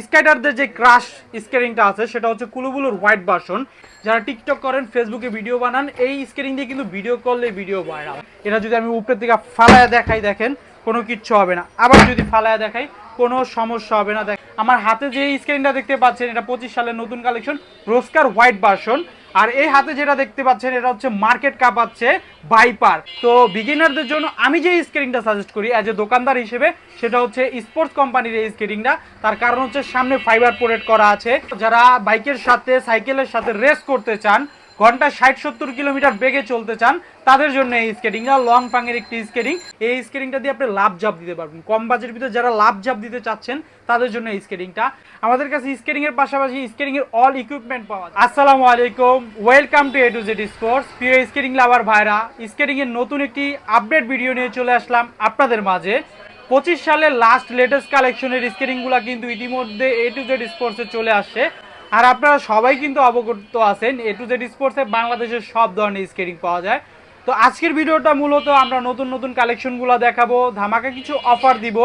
স্কাইডারদের যে ক্রাশ স্কেটিংটা আছে, সেটা হচ্ছে কুলুবুলুর হোয়াইট ভার্সন যারা টিকটক করেন ফেসবুকে ভিডিও বানান, এই স্কেটিং দিয়ে কিন্তু ভিডিও করলে ভিডিও ভাইরাল এটা যদি আমি উপরের দিকে ফালায় দেখাই, দেখেন, কোনো কিচ্ছু হবে না। আবার যদি ফালায় দেখাই, কোনো সমস্যা হবে না। দেখ, আমার হাতে যে স্ক্রিনটা দেখতে পাচ্ছেন, এটা পঁচিশ সালের নতুন কালেকশন রোস্কার হোয়াইট ভার্সন আর এই হাতে যেটা দেখতে পাচ্ছেন, এটা হচ্ছে মার্কেট কাপ আছে বাইপার তো বিগিনারদের জন্য আমি যে স্কেটিংটা সাজেস্ট করি অ্যাজ এ দোকানদার হিসেবে, সেটা হচ্ছে স্পোর্টস কোম্পানির এই স্কেটিংটা তার কারণ হচ্ছে সামনে ফাইবার পোরেট করা আছে। যারা বাইকের সাথে সাইকেলের সাথে রেস করতে চান ঘন্টায় ষাট সত্তর কিলোমিটার বেগে চলতে চান, তাদের জন্য এই স্কেটিংটা লং পাঙের একটি স্কেটিং এই স্কেটিংটা দিয়ে আপনি লাভ জাপ দিতে পারবেন। কম বাজেটের ভিতরে যারা লাভ জাপ দিতে চাচ্ছেন, তাদের জন্য এই স্কেটিংটা আমাদের কাছে স্কেটিং এর পাশাপাশি স্কেটিং এর অল ইকুইপমেন্ট পাওয়া যায়। আসসালামু আলাইকুম welcome to A to Z sports প্রিয় স্কেটিং লাভার ভাইরা স্কেটিং এর নতুন একটি আপডেট ভিডিও নিয়ে চলে আসলাম আপনাদের মাঝে। পঁচিশ সালের লাস্ট লেটেস্ট কালেকশনের স্কেটিংগুলো কিন্তু ইতিমধ্যে এ টু জেড স্পোর্টসে চলে আসছে। আর আপনারা সবাই কিন্তু অবগত আছেন এ টু জেড স্পোর্টসে বাংলাদেশের সব ধরনের স্কেটিং পাওয়া যায়। তো আজকের ভিডিওটা মূলত আমরা নতুন নতুন কালেকশনগুলো দেখাবো, ধামাকা কিছু অফার দিব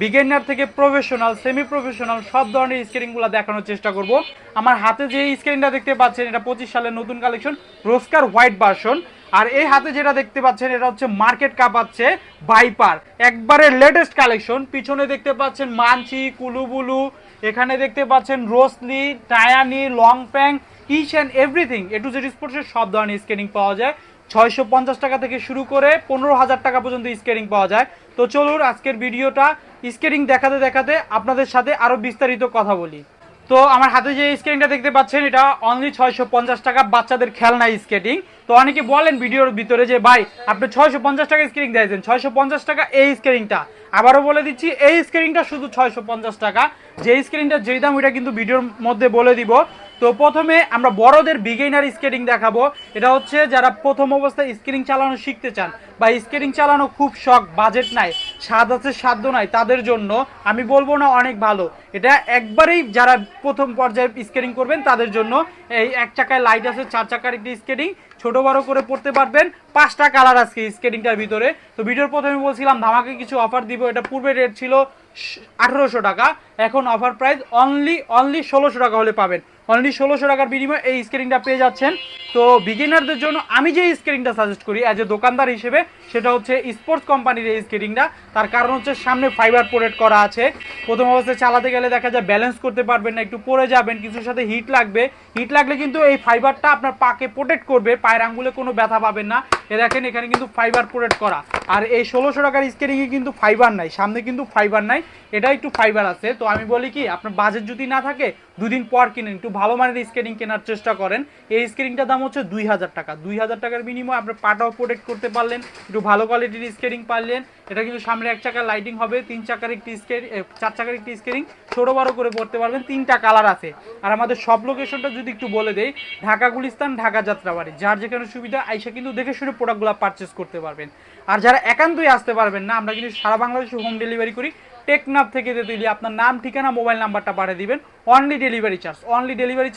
বিগিনার থেকে প্রফেশনাল সেমি প্রফেশনাল সব ধরনের স্কেটিংগুলো দেখানোর চেষ্টা করব। আমার হাতে যে স্ক্রিনটা দেখতে পাচ্ছেন, এটা পঁচিশ সালের নতুন কালেকশন রোস্কার হোয়াইট ভার্সন আর এই হাতে যেটা দেখতে পাচ্ছেন, এটা হচ্ছে মার্কেট কাপ আছে বাইপার একবারে লেটেস্ট কালেকশন পিছনে দেখতে পাচ্ছেন মানচি কুলুবুলু এখানে দেখতে পাচ্ছেন রোসলি টায়ানি লং প্যাং each and everything. A to Z স্পোর্টসের সব ধরনের স্কেটিং পাওয়া যায়। ছয়শো পঞ্চাশ টাকা থেকে শুরু করে পনেরো হাজার টাকা পর্যন্ত স্কেটিং পাওয়া যায়। তো চলুন আজকের ভিডিওটা স্কেটিং দেখাতে দেখাতে আপনাদের সাথে আরও বিস্তারিত কথা বলি। তো আমার হাতে যে স্কেটিংটা দেখতে পাচ্ছেন, এটা অনলি ছয়শো পঞ্চাশ টাকা বাচ্চাদের খেলনা স্কেটিং। তো অনেকে বলেন ভিডিওর ভিতরে যে, ভাই, আপনি ছয়শো পঞ্চাশ টাকা স্কেটিং দিয়েছেন। ছয়শো পঞ্চাশ টাকা এই স্কেটিংটা। আবারও বলে দিচ্ছি, এই স্কেটিংটা শুধু ছয়শো পঞ্চাশ টাকা। যে স্কেটিংটা যেই দাম, ওইটা কিন্তু ভিডিওর মধ্যে বলে দিব। তো প্রথমে আমরা বড়দের বিগেইনার স্কেটিং দেখাবো। এটা হচ্ছে যারা প্রথম অবস্থায় স্কেটিং চালানো শিখতে চান বা স্কেটিং চালানো খুব শখ বাজেট নাই, স্বাদ আছে সাধ্য নাই, তাদের জন্য আমি বলব না অনেক ভালো। এটা একবারেই যারা প্রথম পর্যায়ে স্কেটিং করবেন, তাদের জন্য এই এক চাকায় লাইট আছে, চার চাকার একটি স্কেটিং ছোট বড় করে পড়তে পারবেন। পাঁচটা কালার আজকে স্কেটিংটার ভিতরে। তো ভিডিওর প্রথমে বলছিলাম, ধামাকে কিছু অফার দিব। এটা পূর্বে রেট ছিল আঠেরোশো টাকা। এখন অফার প্রাইস অনলি অনলি ষোলোশো টাকা হলে পাবেন। অনলি ষোলোশো টাকার বিনিময়ে এই স্কেটিংটা পেয়ে যাচ্ছেন। তো বিগিনারদের জন্য আমি যে স্কেটিংটা সাজেস্ট করি অ্যাজ এ দোকানদার হিসেবে, সেটা হচ্ছে স্পোর্টস কোম্পানির এই স্কেটিংটা তার কারণ হচ্ছে সামনে ফাইবার প্রোডেক্ট করা আছে। প্রথম অবস্থায় চালাতে গেলে দেখা যায় ব্যালেন্স করতে পারবেন না, একটু পড়ে যাবেন, কিছুর সাথে হিট লাগবে। হিট লাগলে কিন্তু এই ফাইবারটা আপনার পাকে প্রোটেক্ট করবে, পায়ের আঙ্গুলে কোনো ব্যথা পাবেন না। এ দেখেন, এখানে কিন্তু ফাইবার প্রোটেক্ট করা। আর এই ষোলোশো টাকার স্কেটিংয়ে কিন্তু ফাইবার নাই, সামনে কিন্তু ফাইবার নাই এটা একটু ফাইবার আছে। তো আমি বলি কি, আপনার বাজেট যদি না থাকে দুদিন পর কিনেন, একটু ভালো মানের স্কেটিং কেনার চেষ্টা করেন। এই স্কেটিংটার দাম হচ্ছে দুই হাজার টাকা। দুই হাজার টাকার বিনিময়ে আপনার পাটাও প্রোটেক্ট করতে পারলেন, একটু ভালো কোয়ালিটির স্কেটিং পারলেন। এটা কিন্তু সামনে এক চাকার লাইটিং হবে, তিন চাকার একটি স্কেট চার চাকার একটি স্কেটিং ছোটো বড়ো করে পড়তে পারবেন, তিনটা কালার আছে। আর আমাদের সব লোকেশনটা যদি একটু বলে দেই, ঢাকা গুলিস্তান, ঢাকা যাত্রাবাড়ি। যার যেখানে সুবিধা, আইসা কিন্তু দেখে শুনে প্রোডাক্টগুলো পারচেস করতে পারবেন। আর যারা একান্তই আসতে পারবেন না, আমরা কিন্তু সারা বাংলাদেশে হোম ডেলিভারি করি। টেকনাফ থেকে দিলি আপনার নাম, ঠিকানা, মোবাইল নাম্বারটা পাঠিয়ে দিবেন। Only delivery charge only delivery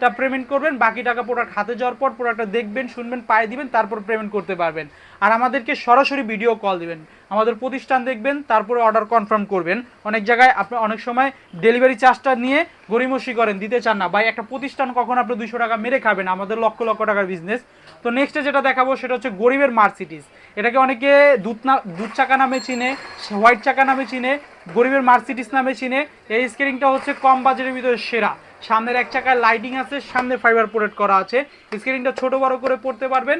চার্জটা পেমেন্ট করবেন, বাকি টাকা প্রোডাক্ট হাতে যাওয়ার পর প্রোডাক্টটা দেখবেন, শুনবেন, পায়ে দিবেন, তারপর পেমেন্ট করতে পারবেন। আর আমাদেরকে সরাসরি ভিডিও কল দিবেন। আমাদের প্রতিষ্ঠান দেখবেন, তারপরে অর্ডার কনফার্ম করবেন। অনেক জায়গায় আপনি অনেক সময় ডেলিভারি চার্জটা নিয়ে গরিমসি করেন, দিতে চান না। বা একটা প্রতিষ্ঠান কখন আপনি দুশো টাকা মেরে খাবেন? আমাদের লক্ষ লক্ষ টাকার বিজনেস তো নেক্সটে যেটা দেখাবো, সেটা হচ্ছে গরিবের মার্সিডিস এটাকে অনেকে দুধ না দুধ চাকা নামে চিনে হোয়াইট চাকা নামে চিনে, গরিবের মার্সিডিস নামে চিনে। এই স্কেটিংটা হচ্ছে কম বাজেটের ভিতরে সেরা। সামনের এক চাকায় লাইটিং আছে, সামনে ফাইবার প্রোডেক্ট করা আছে। স্ক্রিনটা ছোট বড় করে পড়তে পারবেন।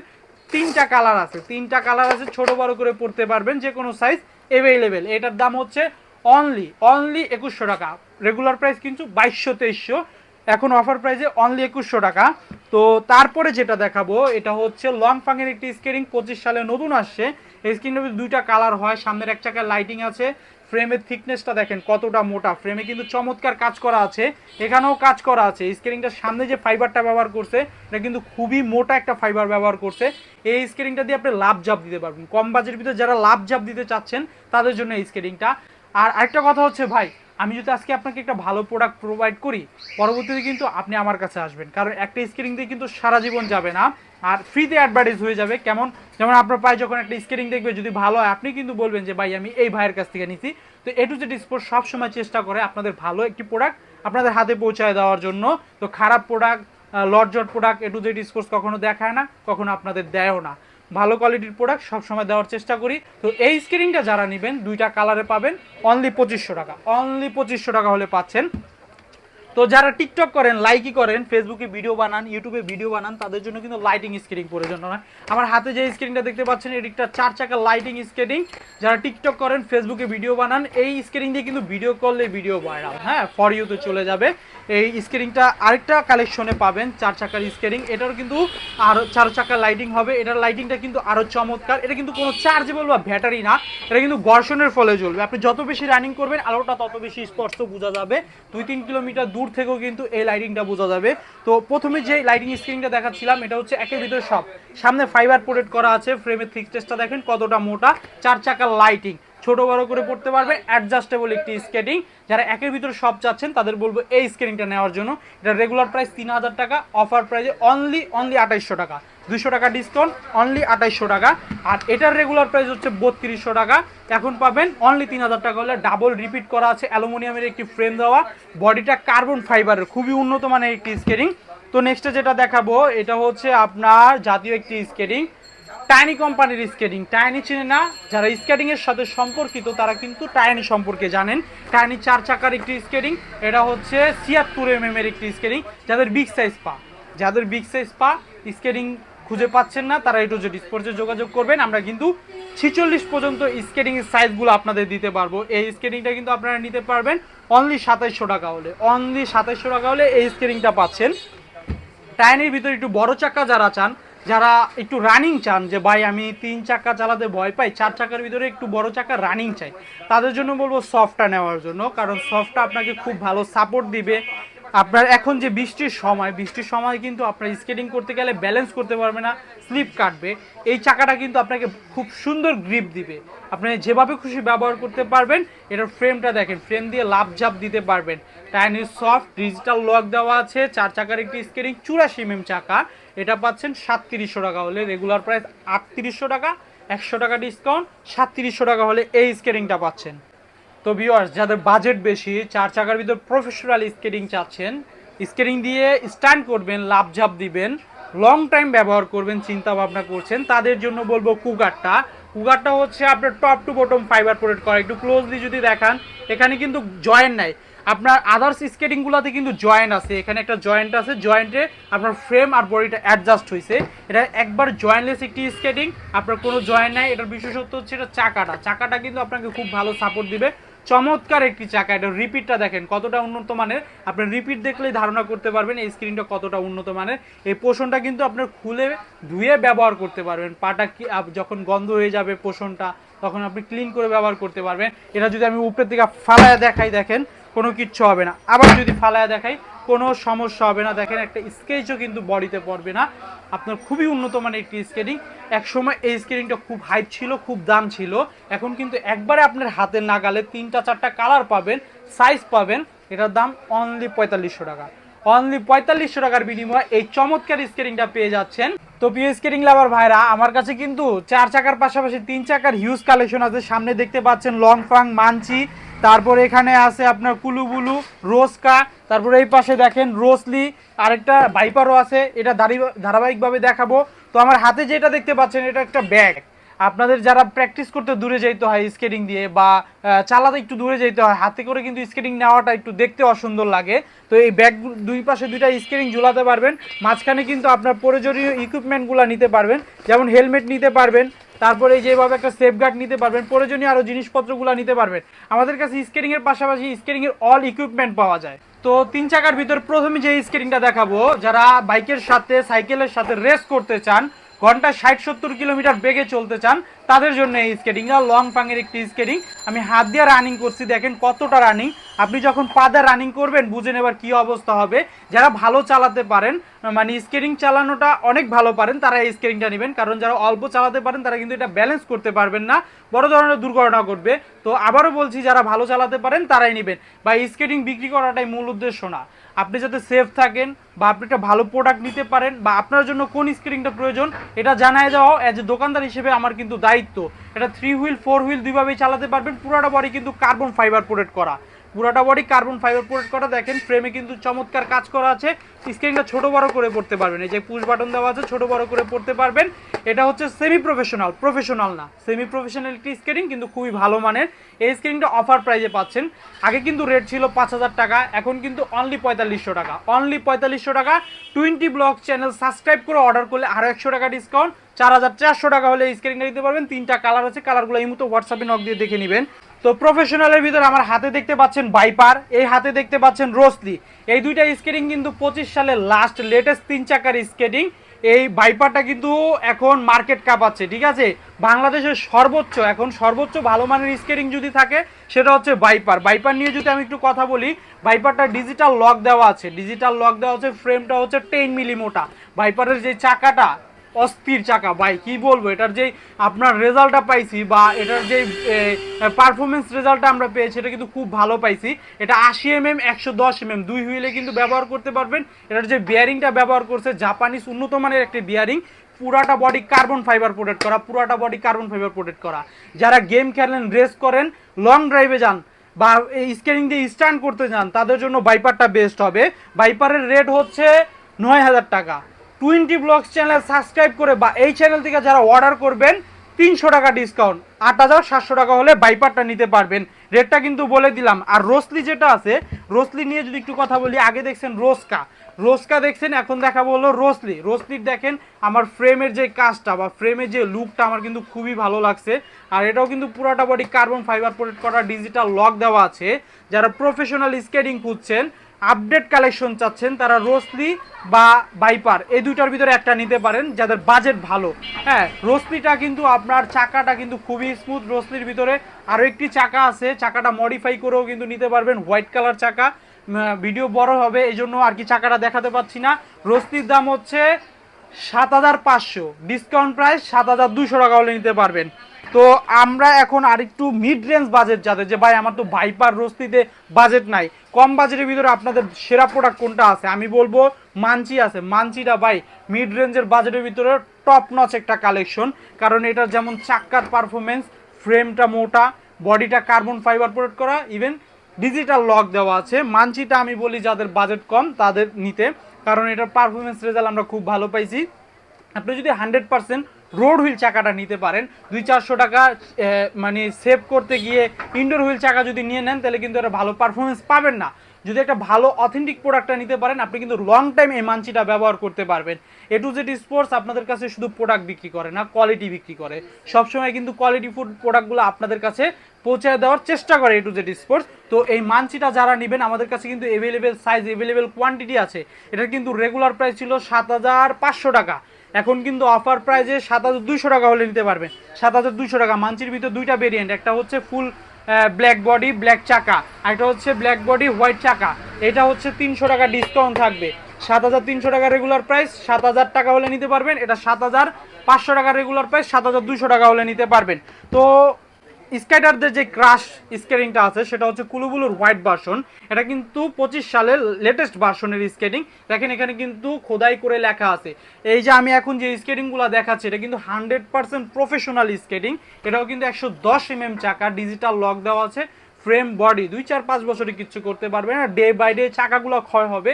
তিনটা কালার আছে, তিনটা কালার আছে, ছোট বড় করে পড়তে পারবেন, যে কোনো সাইজ অ্যাভেলেবেল এটার দাম হচ্ছে অনলি অনলি একুশশো টাকা। রেগুলার প্রাইস কিন্তু বাইশশো, তেইশশো। এখন অফার প্রাইসে অনলি একুশশো টাকা। তো তারপরে যেটা দেখাবো, এটা হচ্ছে লং ফাঙের একটি স্কেটিং পঁচিশ সালে নতুন আসছে। এই স্ক্রিনের দুইটা কালার হয়, সামনের এক চাকায় লাইটিং আছে ফ্রেমের থিকনেসটা দেখেন কতটা মোটা। ফ্রেমে কিন্তু চমৎকার কাজ করা আছে। এখানেও কাজ করা আছে। স্কেরিংটার সামনে যে ফাইবারটা ব্যবহার করছে, এটা কিন্তু খুবই মোটা একটা ফাইবার ব্যবহার করছে। এই স্কেরিংটা দিয়ে আপনি লাভ জাপ দিতে পারবেন। কম বাজেটের ভিতরে যারা লাভ জাপ দিতে চাচ্ছেন, তাদের জন্য এই স্কেরিংটা আর আরেকটা কথা হচ্ছে ভাই আমি যদি আজকে আপনাকে একটা ভালো প্রোডাক্ট প্রোভাইড করি, পরবর্তীতে কিন্তু আপনি আমার কাছে আসবেন। কারণ একটা স্কেটিং দিয়ে কিন্তু সারা জীবন যাবে না। আর ফ্রিতে অ্যাডভার্টাইজ হয়ে যাবে। কেমন? যেমন আপনার পায়ে যখন একটা স্কেটিং দেখবে, যদি ভালো হয়, আপনি কিন্তু বলবেন যে, ভাই, আমি এই ভাইয়ের কাছ থেকে নিছি। তো এ টু জেড স্পোর্ট সবসময় চেষ্টা করে আপনাদের ভালো একটি প্রোডাক্ট আপনাদের হাতে পৌঁছায় দেওয়ার জন্য। তো খারাপ product লটজট product A to Z sports কখনো দেখায় না, কখনো আপনাদের দেয়ও না। ভালো কোয়ালিটির প্রোডাক্ট সবসময় দেওয়ার চেষ্টা করি। তো এই স্ক্রিনটা যারা নেবেন, দুইটা কালারে পাবেন অনলি পঁচিশশো টাকা। অনলি পঁচিশশো টাকা হলে পাচ্ছেন। তো যারা টিকটক করেন লাইকই করেন ফেসবুকে ভিডিও বানান ইউটিউবে ভিডিও বানান, তাদের জন্য কিন্তু লাইটিং স্ক্রিন প্রয়োজন নয়। আমার হাতে যে স্ক্রিনটা দেখতে পাচ্ছেন এটি একটা চার চাকা লাইটিং স্ক্রিন যারা টিকটক করেন ফেসবুকে ভিডিও বানান, এই স্ক্রিন দিয়ে কিন্তু ভিডিও করলে ভিডিও ভাইরাল হ্যাঁ ফর ইউতে চলে যাবে। এই স্ক্রিনটা আরেকটা কালেকশনে পাবেন, চার চাকার স্ক্রিন এটার কিন্তু আরও চার চাকার লাইটিং হবে। এটার লাইটিংটা কিন্তু আরও চমৎকার। এটা কিন্তু কোনো চার্জেবল বা ব্যাটারি না। এটা কিন্তু ঘর্ষণের ফলে জ্বলবে। আপনি যত বেশি রানিং করবেন, আলোটা তত বেশি স্পষ্ট বোঝা যাবে। দুই তিন কিলোমিটার দূর থেকেও কিন্তু এই লাইটিংটা বোঝা যাবে। তো প্রথমে যে লাইটিং স্ক্রিনটা দেখাচ্ছিলাম, এটা হচ্ছে একের ভিতরে সব। সামনে ফাইবার প্রোটেক্ট করা আছে ফ্রেমের থিকনেসটা দেখেন কতটা মোটা, চার চাকার লাইটিং ছোট বড় করে পড়তে পারবে অ্যাডজাস্টেবল একটি স্কেটিং যারা একের ভিতরে সব চাচ্ছেন, তাদের বলব এই স্কেটিংটা নেওয়ার জন্য। এটা রেগুলার প্রাইস তিন হাজার টাকা অফার প্রাইসে অনলি অনলি আঠাইশশো টাকা। দুশো টাকা ডিসকাউন্ট অনলি আঠাইশশো টাকা। আর এটার রেগুলার প্রাইস হচ্ছে বত্রিশশো টাকা। এখন পাবেন অনলি তিন হাজার টাকা হলে ডাবল রিপিট করা আছে। অ্যালুমিনিয়ামের একটি ফ্রেম দেওয়া। বডিটা কার্বন ফাইবারের খুবই উন্নত মানের একটি স্কেটিং তো নেক্সটে যেটা দেখাবো, এটা হচ্ছে আপনার জাতীয় একটি স্কেটিং টাইনি কোম্পানির স্কেটিং। টাইনি চিনে না, যারা স্কেটিং এর সাথে সম্পর্কিত, তারা কিন্তু টাইনি সম্পর্কে জানেন। টাইনি চার চাকার একটি স্কেটিং, এটা হচ্ছে ছিয়াত্তর এম এর একটি স্কেটিং, যাদের বিগ সাইজ পা। যাদের বিগ সাইজ পা, স্কেটিং খুঁজে পাচ্ছেন না, তারা একটু যেটি স্পোর্টসে যোগাযোগ করবেন। আমরা কিন্তু ছিচল্লিশ পর্যন্ত স্কেটিং সাইজগুলো আপনাদের দিতে পারব। এই স্কেটিংটা কিন্তু আপনারা নিতে পারবেন অনলি সাতাইশশো টাকা হলে। অনলি সাতাইশশো টাকা হলে এই স্কেটিংটা পাচ্ছেন। টায়ারের ভিতরে একটু বড় চাকা যারা চান যারা একটু রানিং চান, যে ভাই আমি তিন চাকা চালাতে ভয় পাই, চার চাকার ভিতরে একটু বড় চাকা রানিং চাই, তাদের জন্য বলব সফটটা নেওয়ার জন্য, কারণ সফটটা আপনাকে খুব ভালো সাপোর্ট দিবে। আপনার এখন যে বৃষ্টির সময় বৃষ্টির সময় কিন্তু আপনার স্কেটিং করতে গেলে ব্যালেন্স করতে পারবে না স্লিপ কাটবে। এই চাকাটা কিন্তু আপনাকে খুব সুন্দর গ্রিপ দিবে। আপনি যেভাবে খুশি ব্যবহার করতে পারবেন, এটার ফ্রেমটা দেখেন ফ্রেম দিয়ে লাভ ঝাপ দিতে পারবেন। টাইনি সফট ডিজিটাল লক দেওয়া আছে, চার চাকার একটি স্কেটিং চুরাশি এম চাকা। এটা পাচ্ছেন সাতত্রিশশো টাকা হলে রেগুলার প্রাইস আটত্রিশশো টাকা, একশো টাকা ডিসকাউন্ট সাতত্রিশশো টাকা হলে এই স্কেটিংটা পাচ্ছেন। তো ভিউয়ার্স যাদের বাজেট বেশি, চার চাকার ভিতর প্রফেশনাল স্কেটিং চাচ্ছেন স্কেটিং দিয়ে স্ট্যান্ড করবেন লাভ ঝাপ দিবেন লং টাইম ব্যবহার করবেন চিন্তা ভাবনা করছেন, তাদের জন্য বলব কুকারটা কুকারটা হচ্ছে আপনার top to bottom fibre product করা। একটু ক্লোজলি যদি দেখান, এখানে কিন্তু জয়েন্ট নাই। আপনার আদার্স স্কেটিংগুলোতে কিন্তু জয়েন্ট আছে। এখানে একটা জয়েন্ট আছে জয়েন্টে আপনার ফ্রেম আর বডিটা অ্যাডজাস্ট হয়েছে এটা একবার জয়েন্টলেস একটি স্কেটিং আপনার কোনো জয়েন্ট নাই। এটার বিশেষত্ব হচ্ছে এটা চাকাটা। চাকাটা কিন্তু আপনাকে খুব ভালো সাপোর্ট দিবে। চমৎকার একটি চাকা। এটা রিপিটটা দেখেন, কতটা উন্নত মানের। আপনার রিপিট দেখলেই ধারণা করতে পারবেন এই স্ক্রিনটা কতটা উন্নত মানের। এই পোষণটা কিন্তু আপনার খুলে ধুয়ে ব্যবহার করতে পারবেন। পাটা কি যখন গন্ধ হয়ে যাবে পোষণটা, তখন আপনি ক্লিন করে ব্যবহার করতে পারবেন। এটা যদি আমি উপরের দিকে ফালায় দেখাই দেখেন, কোনো কিচ্ছু হবে না। আবার যদি ফালায় দেখাই কোনো সমস্যা হবে না। দেখেন একটা স্কেচও কিন্তু বডিতে পড়বে না। আপনার খুবই উন্নত মানের একটি স্কেটিং একসময় এই স্কেটিংটা খুব হাইপ ছিল, খুব দাম ছিল। এখন কিন্তু একবারে আপনার হাতের নাগালে তিনটা, চারটা কালার পাবেন সাইজ পাবেন। এটার দাম অনলি পঁয়তাল্লিশশো টাকা। অনলি পঁয়তাল্লিশশো টাকার বিনিময়ে এই চমৎকার স্কেটিংটা পেয়ে যাচ্ছেন। তো প্রিয় স্কেটিং লাভার ভাইরা, আমার কাছে কিন্তু চার চাকার পাশাপাশি তিন চাকার হিউজ কালেকশন আছে। সামনে দেখতে পাচ্ছেন লং ফাং মানচি তারপর এখানে আছে আপনার কুলুবুলু রোসকা তারপরে এই পাশে দেখেন রোসলি আরেকটা বাইপারও আছে, এটা ধারাবাহিকভাবে দেখাবো। তো আমার হাতে যেটা দেখতে পাচ্ছেন, এটা একটা ব্যাগ। আপনাদের যারা প্র্যাকটিস করতে দূরে যেতে হয় স্কেটিং দিয়ে বা চালাতে একটু দূরে যেতে হয়, হাতে করে কিন্তু স্কেটিং নেওয়াটা একটু দেখতে অসুন্দর লাগে। তো এই ব্যাগ দুই পাশে দুইটা স্কেটিং ঝুলাতে পারবেন, মাঝখানে কিন্তু আপনার প্রয়োজনীয় ইকুইপমেন্টগুলো নিতে পারবেন, যেমন হেলমেট নিতে পারবেন, তারপরে যেভাবে একটা সেফগার্ড নিতে পারবেন, প্রয়োজনীয় আরও জিনিসপত্রগুলো নিতে পারবেন। আমাদের কাছে স্কেটিংয়ের পাশাপাশি স্কেটিংয়ের অল ইকুইপমেন্ট পাওয়া যায়। তো তিন চাকার ভিতর প্রথমে যে স্কেটিংটা দেখাবো, যারা বাইকের সাথে সাইকেলের সাথে রেস করতে চান ঘণ্টা ষাট সত্তর কিলোমিটার বেগে চলতে চান। তাদের জন্য এই স্কেটিংটা লং পাঙের একটি স্কেটিং আমি হাত দিয়ে রানিং করছি, দেখেন কতটা রানিং আপনি যখন পা দিয়ে রানিং করবেন, বুঝে নেবার কি অবস্থা হবে। যারা ভালো চালাতে পারেন মানে স্কেটিং চালানোটা অনেক ভালো পারেন, তারা এই স্কেটিংটা নেবেন। কারণ যারা অল্প চালাতে পারেন, তারা কিন্তু এটা ব্যালেন্স করতে পারবেন না। বড় ধরনের দুর্ঘটনা ঘটবে। তো আবারও বলছি, যারা ভালো চালাতে পারেন, তারাই নেবেন। বা স্কেটিং বিক্রি করাটাই মূল উদ্দেশ্য না। আপনি যাতে সেফ থাকেন, বা আপনি একটা ভালো প্রোডাক্ট নিতে পারেন, বা আপনার জন্য কোন স্কেটিংটা প্রয়োজন, এটা জানায় দেওয়া অ্যাজ এ দোকানদার হিসেবে আমার কিন্তু দায়িত্ব। এটা থ্রি হুইল ফোর হুইল দুইভাবেই চালাতে পারবেন। পুরোটা বডি কিন্তু কার্বন ফাইবার প্রোটেক্ট করা। পুরোটা বডি কার্বন ফাইবার প্রোটেক্ট করা। দেখেন ফ্রেমে কিন্তু চমৎকার কাজ করা আছে। স্ক্রিনটা ছোট বড় করে পড়তে পারবেন। এই যে পুশ বাটন দেওয়া আছে, ছোট বড় করে পড়তে পারবেন। এটা হচ্ছে সেমি প্রফেশনাল প্রফেশনাল না। সেমি প্রফেশনাল একটি কিন্তু খুবই ভালো মানের। এই স্কেটিংটা অফার প্রাইজে পাচ্ছেন। আগে কিন্তু রেট ছিল পাঁচ হাজার টাকা, এখন কিন্তু অনলি পঁয়তাল্লিশশো টাকা। অনলি পঁয়তাল্লিশশো টাকা। টোয়েন্টি ব্লগ চ্যানেল সাবস্ক্রাইব করে অর্ডার করলে আরও একশো টাকা ডিসকাউন্ট চার হাজার চারশো টাকা হলে স্কেটিংটা নিতে পারবেন। তিনটা কালার আছে। কালারগুলো এই মতো হোয়াটসঅ্যাপে নক দিয়ে দেখে নেবেন। তো প্রফেশনালের ভিতরে আমার হাতে দেখতে পাচ্ছেন বাইপার এই হাতে দেখতে পাচ্ছেন রোসলি এই দুইটা স্কেটিং কিন্তু পঁচিশ সালের লাস্ট লেটেস্ট তিন চাকার স্কেটিং এই বাইপারটা কিন্তু এখন মার্কেট কাঁপাচ্ছে, ঠিক আছে? বাংলাদেশের সর্বোচ্চ, এখন সর্বোচ্চ ভালো মানের স্কেটিং যদি থাকে, সেটা হচ্ছে বাইপার বাইপার নিয়ে যদি আমি একটু কথা বলি বাইপারটা ডিজিটাল লক দেওয়া আছে। ডিজিটাল লক দেওয়া আছে ফ্রেমটা হচ্ছে টেন মিলি মোটা। বাইপারের যে চাকাটা অস্থির চাকা। ভাই, কি বলব? এটার যে আপনার রেজাল্টটা পাইছি বা এটার যে পারফরমেন্স রেজাল্টটা আমরা পেয়েছি, এটা কিন্তু খুব ভালো পাইছি। এটা আশি এম এম একশো দশ এম এম দুই হুইলে কিন্তু ব্যবহার করতে পারবেন। এটার যে বিয়ারিংটা ব্যবহার করছে জাপানিজ উন্নত মানের একটি বিয়ারিং পুরাটা বডি কার্বন ফাইবার প্রোটেক্ট করা, পুরাটা বডি কার্বন ফাইবার প্রোটেক্ট করা। যারা গেম খেলেন রেস করেন লং ড্রাইভে যান বা এই স্কেলিং দিয়ে স্ট্যান্ড করতে যান, তাদের জন্য বাইপারটা বেস্ট হবে। বাইপারের রেট হচ্ছে নয় হাজার টাকা। টোয়েন্টি ব্লগস চ্যানেল সাবস্ক্রাইব করে বা এই চ্যানেল থেকে যারা অর্ডার করবেন, তিনশো টাকা ডিসকাউন্ট আট হাজার সাতশো টাকা হলে বাইপারটা নিতে পারবেন। রেটটা কিন্তু বলে দিলাম। আর রোসলি যেটা আছে রোসলি নিয়ে যদি একটু কথা বলি, আগে দেখছেন রোসকা রোসকা দেখছেন, এখন দেখা বলল রোসলি রোসলির দেখেন, আমার ফ্রেমের যে কাজটা বা ফ্রেমের যে লুকটা আমার কিন্তু খুবই ভালো লাগছে। আর এটাও কিন্তু পুরোটা বডি কার্বন ফাইবার প্রোটেক্ট করা ডিজিটাল লক দেওয়া আছে। যারা প্রফেশনাল স্কেটিং খুঁজছেন আপডেট কালেকশন চাচ্ছেন তারা রোসলি বা বাইপার এই দুইটার ভিতরে একটা নিতে পারেন, যাদের বাজেট ভালো। হ্যাঁ রোসলিটা কিন্তু আপনার চাকাটা কিন্তু খুবই স্মুথ রোসলির ভিতরে আরও একটি চাকা আছে, চাকাটা মডিফাই করেও কিন্তু নিতে পারবেন হোয়াইট কালার চাকা। ভিডিও বড় হবে এই জন্য আর কি চাকাটা দেখাতে পাচ্ছি না। রোসলির দাম হচ্ছে সাত হাজার পাঁচশো। ডিসকাউন্ট প্রাইস সাত হাজার দুশো টাকা হলে নিতে পারবেন। তো আমরা এখন আরেকটু মিড রেঞ্জ বাজেট যাদের, যে ভাই আমার তো ভাইপার রস্তিতে বাজেট নাই। কম বাজেটের ভিতরে আপনাদের সেরা প্রোডাক্ট কোনটা আছে? আমি বলব মানচি আছে। মানচিটা ভাই মিড রেঞ্জের বাজেটের ভিতরে টপ নচ একটা কালেকশন কারণ এটার যেমন চাক্কার পারফরমেন্স ফ্রেমটা মোটা বডিটা কার্বন ফাইবার প্রোডাক্ট করা ইভেন ডিজিটাল লক দেওয়া আছে। মানচিটা আমি বলি যাদের বাজেট কম, তাদের নিতে। কারণ এটার পারফরমেন্স রেজাল্ট আমরা খুব ভালো পাইছি। আপনি যদি হান্ড্রেড পার্সেন্ট রোড হুইল চাকাটা নিতে পারেন, দুই চারশো টাকা মানে সেভ করতে গিয়ে ইনডোর হুইল চাকা যদি নিয়ে নেন, তাহলে কিন্তু এটা ভালো পারফরমেন্স পাবেন না। যদি একটা ভালো অথেন্টিক প্রোডাক্টটা নিতে পারেন, আপনি কিন্তু লং টাইম এই মানচিটা ব্যবহার করতে পারবেন। এ টু জেড স্পোর্টস আপনাদের কাছে শুধু প্রোডাক্ট বিক্রি করে না কোয়ালিটি বিক্রি করে। সবসময় কিন্তু কোয়ালিটি ফুড প্রোডাক্টগুলো আপনাদের কাছে পৌঁছে দেওয়ার চেষ্টা করে এ টু জেড স্পোর্টস তো এই মানচিটা যারা নেবেন, আমাদের কাছে কিন্তু এভেলেবেল সাইজ এভেলেবেল কোয়ান্টিটি আছে। এটার কিন্তু রেগুলার প্রাইস ছিল সাত হাজার পাঁচশো টাকা। এখন কিন্তু অফার প্রাইজে সাত হাজার দুইশো টাকা হলে নিতে পারবেন। সাত হাজার দুইশো টাকা মানচির ভিতর দুইটা ভেরিয়েন্ট একটা হচ্ছে ফুল ব্ল্যাক বডি ব্ল্যাক চাকা। একটা হচ্ছে ব্ল্যাক বডি হোয়াইট চাকা। এটা হচ্ছে তিনশো টাকা ডিসকাউন্ট থাকবে। সাত হাজার তিনশো টাকা রেগুলার প্রাইস সাত হাজার টাকা হলে নিতে পারবেন। এটা সাত হাজার পাঁচশো টাকা রেগুলার প্রাইস সাত হাজার দুশো টাকা হলে নিতে পারবেন। তো স্কাইডারদের যে ক্রাশ স্কেটিংটা আছে, সেটা হচ্ছে কুলুবুলুর হোয়াইট ভার্সন এটা কিন্তু পঁচিশ সালের লেটেস্ট ভার্সনের স্কেটিং দেখেন এখানে কিন্তু খোদাই করে লেখা আছে। এই যে আমি এখন যে স্কেটিংগুলো দেখাচ্ছি, এটা কিন্তু হান্ড্রেড পার্সেন্ট প্রফেশনাল স্কেটিং এটাও কিন্তু একশো দশ এমএম চাকা ডিজিটাল লক দেওয়া আছে ফ্রেম বডি দুই, চার, পাঁচ বছরে কিচ্ছু করতে পারবে না। ডে বাই ডে চাকাগুলো ক্ষয় হবে।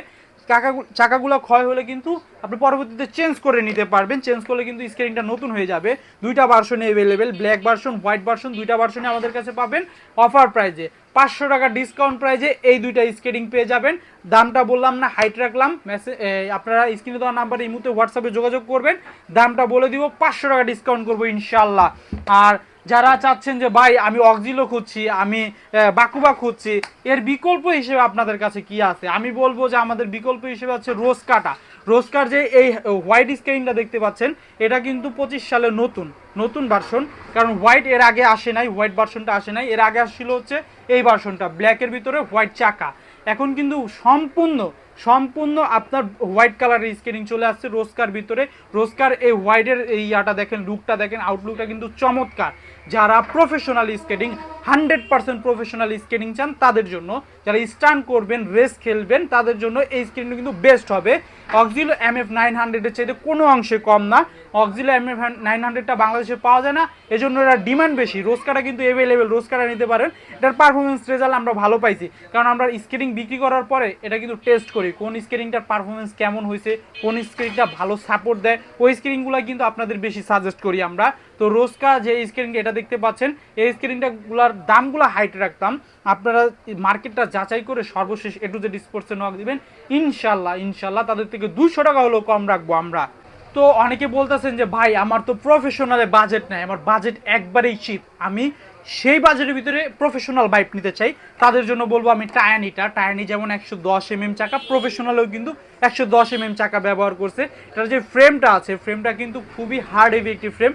চাকাগুলো চাকাগুলো ক্ষয় হলে কিন্তু আপনি পরবর্তীতে চেঞ্জ করে নিতে পারবেন। চেঞ্জ করলে কিন্তু স্ক্রিনটা নতুন হয়ে যাবে। দুইটা ভার্সনে available black version white version দুইটা ভার্সনে আমাদের কাছে পাবেন অফার প্রাইজে পাঁচশো টাকা ডিসকাউন্ট প্রাইজে এই দুইটা স্কেটিং পেয়ে যাবেন। দামটা বললাম না হাইট রাখলাম। মেসেজ আপনারা স্ক্রিনে দেওয়া নাম্বারে এই মুহূর্তে হোয়াটসঅ্যাপে যোগাযোগ করবেন। দামটা বলে দিব, পাঁচশো টাকা ডিসকাউন্ট করব ইনশাল্লাহ আর যারা চাচ্ছেন যে, ভাই, আমি অক্সিলো খুঁজছি, আমি বাকুবা খুঁজছি, এর বিকল্প হিসেবে আপনাদের কাছে কি আছে? আমি বলব যে, আমাদের বিকল্প হিসেবে আছে রোজ কাটা। রোজকার যে এই হোয়াইট স্ক্রিনটা দেখতে পাচ্ছেন, এটা কিন্তু পঁচিশ সালে নতুন নতুন ভার্সন কারণ হোয়াইট এর আগে আসে নাই হোয়াইট ভার্সনটা আসে নাই, এর আগে আসছিল হচ্ছে এই ভার্সনটা ব্ল্যাকের ভিতরে হোয়াইট চাকা। এখন কিন্তু সম্পূর্ণ সম্পূর্ণ আপনার হোয়াইট কালারের স্কেটিং চলে আসছে রোজকার ভিতরে। রোজকার এই হোয়াইটের এই ইয়াটা দেখেন লুকটা দেখেন আউটলুকটা কিন্তু চমৎকার। যারা professional skating hundred percent professional skating চান, তাদের জন্য, যারা স্টান করবেন রেস খেলবেন, তাদের জন্য এই স্কেটিংটা কিন্তু বেস্ট হবে। অক্সিলো এম এফ নাইন হান্ড্রেডের চাইতে কোনো অংশে কম না। অক্সিলো এম এফ নাইন হান্ড্রেডটা বাংলাদেশে পাওয়া যায় না। এজন্য এটার ডিমান্ড বেশি। রোজকাটা কিন্তু অ্যাভেলেবেল রোজকাটা নিতে পারেন। এটার পারফরমেন্স রেজাল্ট আমরা ভালো পাইছি। কারণ আমরা স্কেটিং বিক্রি করার পরে এটা কিন্তু টেস্ট করি। কোন স্কেটিংটার পারফরমেন্স কেমন হয়েছে, কোন স্কেটিংটা ভালো সাপোর্ট দেয়, ওই স্কেটিংগুলো কিন্তু আপনাদের বেশি সাজেস্ট করি আমরা। তো রোজকা যে স্কেটিংটা এটা দেখতে পাচ্ছেন, এই স্কেটিংটাগুলোর দামগুলো হাইটে রাখতাম। আপনারা মার্কেটটা যাচাই করে সর্বশেষ এ টু জেড নক দিবেন। ইনশাল্লাহ ইনশাল্লাহ তাদের থেকে দুশো টাকা হলেও কম রাখব আমরা। তো অনেকে বলতেছেন যে, ভাই, আমার তো প্রফেশনালে বাজেট নাই, আমার বাজেট একবারেই চিপ আমি সেই বাজারের ভিতরে প্রফেশনাল বাইক নিতে চাই। তাদের জন্য বলব আমি টায়ানিটা টায়ানি যেমন একশো দশ এম এম চাকা প্রফেশনালও কিন্তু একশো দশ এম এম চাকা ব্যবহার করছে। এটার যে ফ্রেমটা আছে ফ্রেমটা কিন্তু খুবই হার্ড হেভি একটি ফ্রেম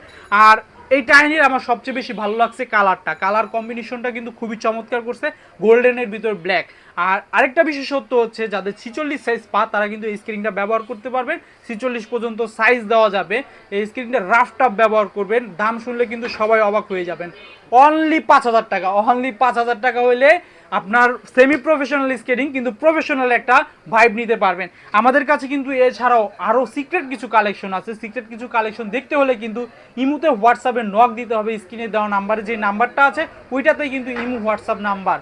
আর এই টাইনির আমার সবচেয়ে বেশি ভালো লাগছে কালারটা। কালার কম্বিনেশনটা কিন্তু খুবই চমৎকার করছে, গোল্ডেনের ভিতর ব্ল্যাক। আর আরেকটা বিশেষত্ব হচ্ছে যাদের ছিচল্লিশ সাইজ পা, তারা কিন্তু এই স্ক্রিনটা ব্যবহার করতে পারবেন। ছিচল্লিশ পর্যন্ত সাইজ দেওয়া যাবে। এই স্ক্রিনটা রাফ টাফ ব্যবহার করবেন। দাম শুনলে কিন্তু সবাই অবাক হয়ে যাবেন। অনলি পাঁচ হাজার টাকা অনলি পাঁচ হাজার টাকা হইলে আপনার সেমি প্রফেশনাল স্কেটিং কিন্তু প্রফেশনাল একটা ভাইব নিতে পারবেন। আমাদের কাছে কিন্তু এছাড়াও আরও সিক্রেট কিছু কালেকশন আছে। সিক্রেট কিছু কালেকশন দেখতে হলে কিন্তু ইমুতে হোয়াটসঅ্যাপে নক দিতে হবে স্ক্রিনে দেওয়া নাম্বারে যে নাম্বারটা আছে, ওইটাতেই কিন্তু ইমু হোয়াটসঅ্যাপ নাম্বার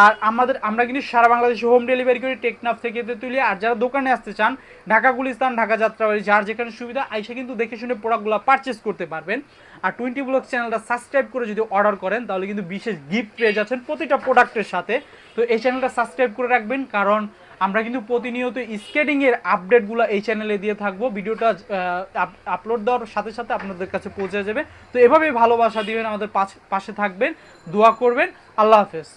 আর আমাদের, আমরা কিন্তু সারা বাংলাদেশে হোম ডেলিভারি করি টেকনাফ থেকে তুলি আর যারা দোকানে আসতে চান, ঢাকা গুলিস্তান, ঢাকা যাত্রাবাড়ি, যার যেখানে সুবিধা, আইসা কিন্তু দেখে শুনে প্রোডাক্টগুলো পারচেস করতে পারবেন। আর টোয়েন্টি ব্লগ চ্যানেলটা সাবস্ক্রাইব করে যদি অর্ডার করেন, তাহলে কিন্তু বিশেষ গিফট পেয়ে যাচ্ছেন প্রতিটা প্রোডাক্টের সাথে। তো এই চ্যানেলটা সাবস্ক্রাইব করে রাখবেন, কারণ আমরা কিন্তু প্রতিনিয়ত স্কেটিংয়ের আপডেটগুলো এই চ্যানেলে দিয়ে থাকব। ভিডিওটা আপলোড দেওয়ার সাথে সাথে আপনাদের কাছে পৌঁছে যাবে। তো এভাবেই ভালোবাসা দিবেন আমাদের পাশে পাশে থাকবেন, দোয়া করবেন। আল্লাহ হাফেজ।